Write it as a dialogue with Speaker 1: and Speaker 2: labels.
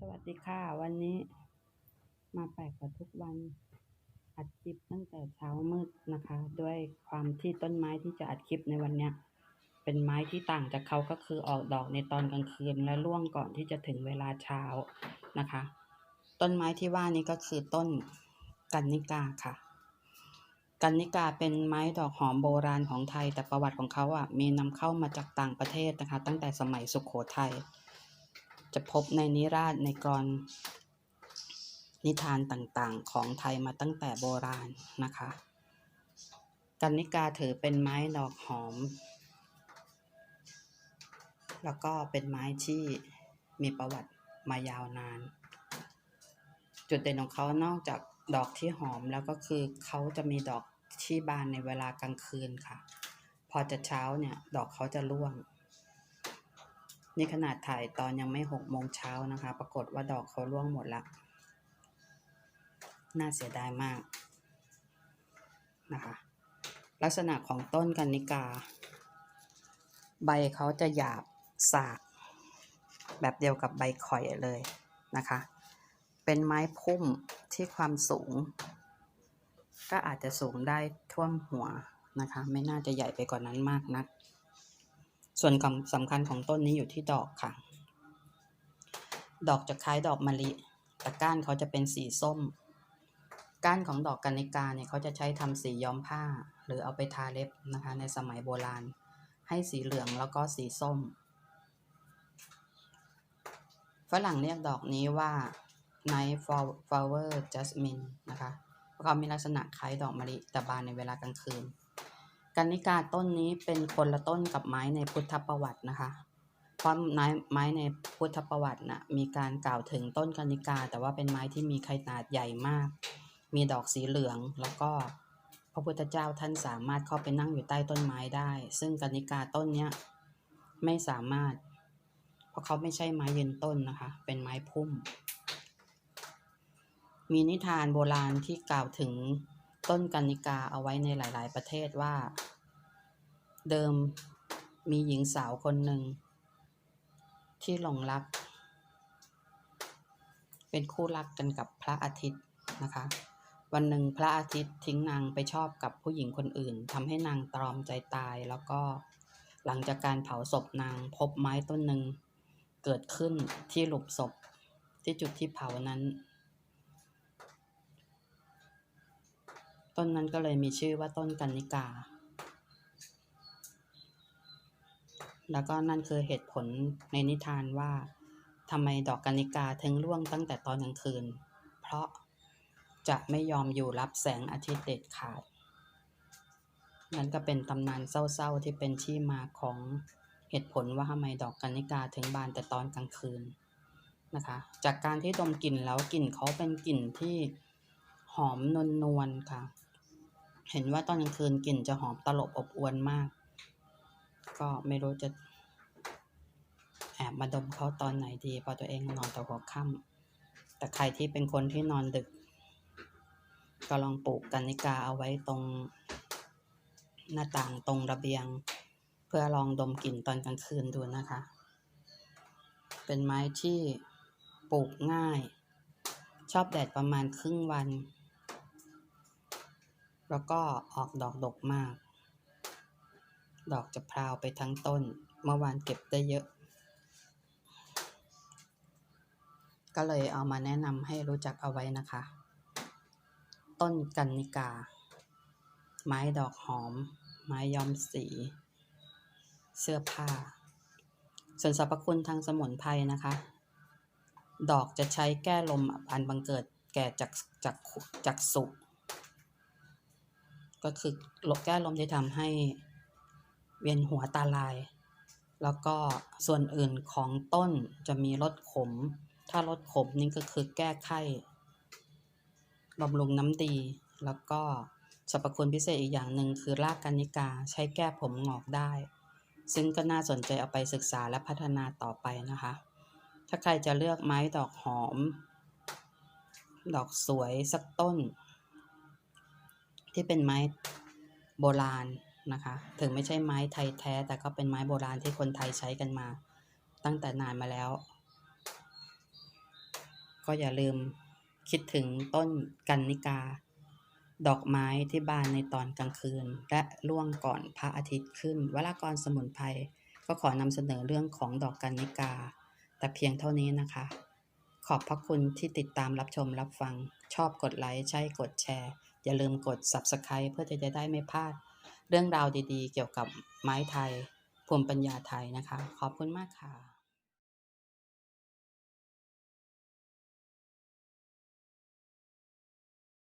Speaker 1: สวัสดีค่ะ วันนี้มาแปลกกว่าทุกวัน อัดคลิปตั้งแต่เช้ามืดนะคะ ด้วยความที่ต้นไม้ที่จะอัดคลิปในวันเนี้ย เป็นไม้ที่ต่างจากเขาก็คือออกดอกในตอนกลางคืนและร่วงก่อนที่จะถึงเวลาเช้านะคะ ต้นไม้ที่ว่านี้ก็คือต้นกันนิกาค่ะ กันนิกาเป็นไม้ดอกหอมโบราณของไทย แต่ประวัติของเขาอะมีนำเข้ามาจากต่างประเทศนะคะ ตั้งแต่สมัยสุขโขทัย จะพบในนิราศในกรนิทานต่างๆ ของไทยมาตั้งแต่โบราณนะคะ กันนิกาถือเป็นไม้ดอกหอม แล้วก็เป็นไม้ที่มีประวัติมายาวนาน จุดเด่นของเขานอกจากดอกที่หอมแล้วก็คือเขาจะมีดอกที่บานในเวลากลางคืนค่ะ พอจะเช้าเนี่ย ดอกเขาจะร่วง นี่ขนาดถ่ายตอนยังไม่หกโมงเช้านะคะ ปรากฏว่าดอกเขาร่วงหมดละ น่าเสียดายมากนะคะ ลักษณะของต้นกันนิกา ใบเขาจะหยาบสากแบบเดียวกับใบข่อยเลยนะคะ เป็นไม้พุ่มที่ความสูง ก็อาจจะสูงได้ท่วมหัวนะคะ ไม่น่าจะใหญ่ไปกว่านนั้นมากนัก ส่วนสำคัญของต้นนี้อยู่ที่ดอกค่ะ ดอกจะคล้ายดอกมะลิ แต่ก้านเขาจะเป็นสีส้ม ก้านของดอกกัญญิกาเนี่ยเขาจะใช้ทำสีย้อมผ้า หรือเอาไปทาเล็บนะคะ ในสมัยโบราณ ให้สีเหลืองแล้วก็สีส้ม ฝรั่งเรียกดอกนี้ว่า Night Flower Jasmine นะคะเพราะเขามีลักษณะคล้ายดอกมะลิแต่บานในเวลากลางคืน กันนิกาต้นนี้เป็นคนละต้นกับไม้ในพุทธประวัตินะคะเพราะไม้ไม้ในพุทธประวัตินะ่ะมีการกล่าวถึงต้นกันนิกา แต่ว่าเป็นไม้ที่มีขนาดใหญ่มาก มีดอกสีเหลืองแล้วก็พระพุทธเจ้าท่านสามารถเข้าไปนั่งอยู่ใต้ต้นไม้ได้ ซึ่งกันนิกาต้นเนี้ยไม่สามารถ เพราะเขาไม่ใช่ไม้ยืนต้นนะคะ เป็นไม้พุ่ม มีนิทานโบราณที่กล่าวถึงต้นกันนิกาเอาไว้ในหลาย ๆ ประเทศว่า เดิมมีหญิงสาวคนหนึ่ง ที่หลงรัก เป็นคู่รักกันกับพระอาทิตย์นะคะ วันหนึ่งพระอาทิตย์ทิ้งนางไปชอบกับผู้หญิงคนอื่นทำให้นางตรอมใจตาย แล้วก็หลังจากการเผาศพนางพบไม้ต้นหนึ่งเกิดขึ้นที่หลุมศพที่จุดที่เผานั้น ต้นนั้นก็เลยมีชื่อว่าต้นกันนิกา แล้วก็นั่นคือเหตุผลในนิทานว่าทำไมดอกกันนิกาถึงร่วงตั้งแต่ตอนกลางคืน เพราะจะไม่ยอมอยู่รับแสงอาทิตย์เด็ดขาด นั่นก็เป็นตำนานเศร้าๆที่เป็นที่มาของเหตุผลว่าทำไมดอกกันนิกาถึงบานแต่ตอนกลางคืนนะคะ จากการที่ดมกลิ่นแล้วกลิ่นเขาเป็นกลิ่นที่หอมนวลนวลค่ะ เห็นว่าตอนกลางคืนกลิ่นจะหอมตลบอบอวนมาก ก็ไม่รู้จะแอบมาดมเขาตอนไหนดีพราะตัวเองนอนแต่หัวค่ำแต่ใครที่เป็นคนที่นอนดึก ก็ลองปลูกกันนิกาเอาไว้ตรงหน้าต่างตรงระเบียง เพื่อลองดมกลิ่นตอนกลางคืนดูนะคะ เป็นไม้ที่ปลูกง่าย ชอบแดดประมาณครึ่งวัน แล้วก็ออกดอกดกมาก ดอกจะพราวไปทั้งต้น เมื่อวานเก็บได้เยอะ ก็เลยเอามาแนะนำให้รู้จักเอาไว้นะคะ ต้นกันนิกา ไม้ดอกหอม ไม้ย้อมสี เสื้อผ้า ส่วนสรรพคุณทางสมุนไพรนะคะ ดอกจะใช้แก้ลมอันบังเกิดแก่จากจากจากสุก็คือลแก้ลมที่ทำให้ วียนหัวตาลาย แล้วก็ส่วนอื่นของต้นจะมีรสขม ถ้ารสขมนี่ก็คือแก้ไข้บำรุงน้ำดี แล้วก็สรรพคุณพิเศษอีกอย่างหนึ่งคือรากกัญญิกาใช้แก้ผมงอกได้ ซึ่งก็น่าสนใจเอาไปศึกษาและพัฒนาต่อไปนะคะ ถ้าใครจะเลือกไม้ดอกหอม ดอกสวยสักต้น ที่เป็นไม้โบราณ นะคะ ถึงไม่ใช่ไม้ไทยแท้ แต่ก็เป็นไม้โบราณที่คนไทยใช้กันมา ตั้งแต่นานมาแล้ว ก็อย่าลืมคิดถึงต้นกันนิกา ดอกไม้ที่บานในตอนกลางคืน และร่วงก่อนพระอาทิตย์ขึ้นวลากรสมุนไพรก็ขอนำเสนอเรื่องของดอกกันนิกา แต่เพียงเท่านี้นะคะ ขอบพระคุณที่ติดตามรับชมรับฟัง ชอบกดไลค์ใช่กดแชร์ อย่าลืมกด Subscribe เพื่อที่จะได้ไม่พลาด เรื่องราวดีๆ เกี่ยวกับไม้ไทยภูมิปัญญาไทยนะคะ ขอบคุณมากค่ะ